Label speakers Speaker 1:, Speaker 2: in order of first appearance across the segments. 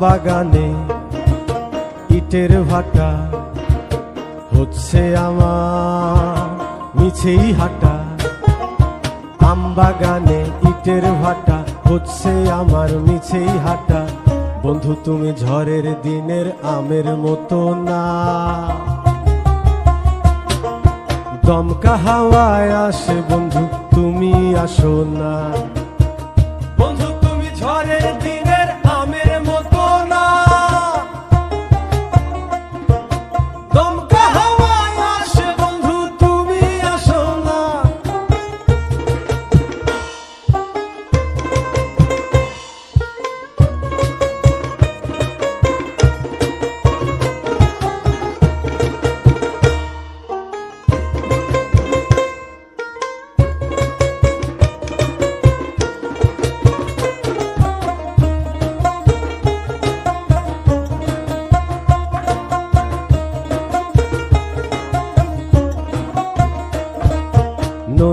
Speaker 1: বাগানে ইটের ভাটা হচ্ছে আমার মিছেই হাঁটা। আম বাগানে ইটের ভাটা হচ্ছে আমার মিছেই হাঁটা। বন্ধু, তুমি ঝড়ের দিনের আমের মতো না। দমকা হাওয়ায় আসে বন্ধু, তুমি আসো না।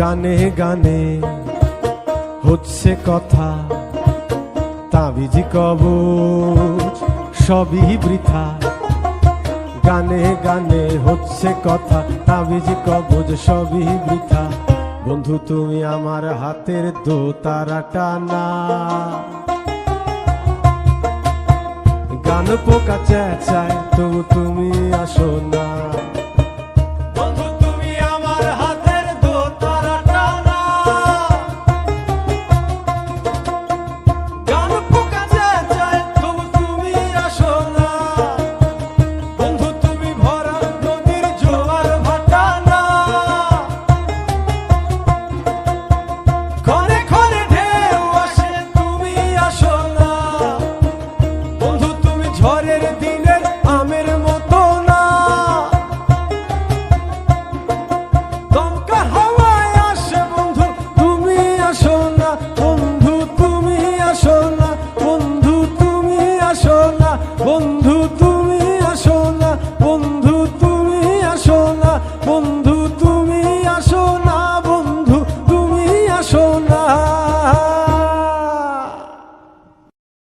Speaker 1: গানে গানে হচ্ছে কথা, তাবিজি কবচ সবই বৃথা। গানে গানে হচ্ছে কথা, তাবিজি কবচ সবই বৃথা। বন্ধু, তুমি আমার হাতের দো তারাটা না গান পোকা চেঁচায়, তবু তুমি আসো না।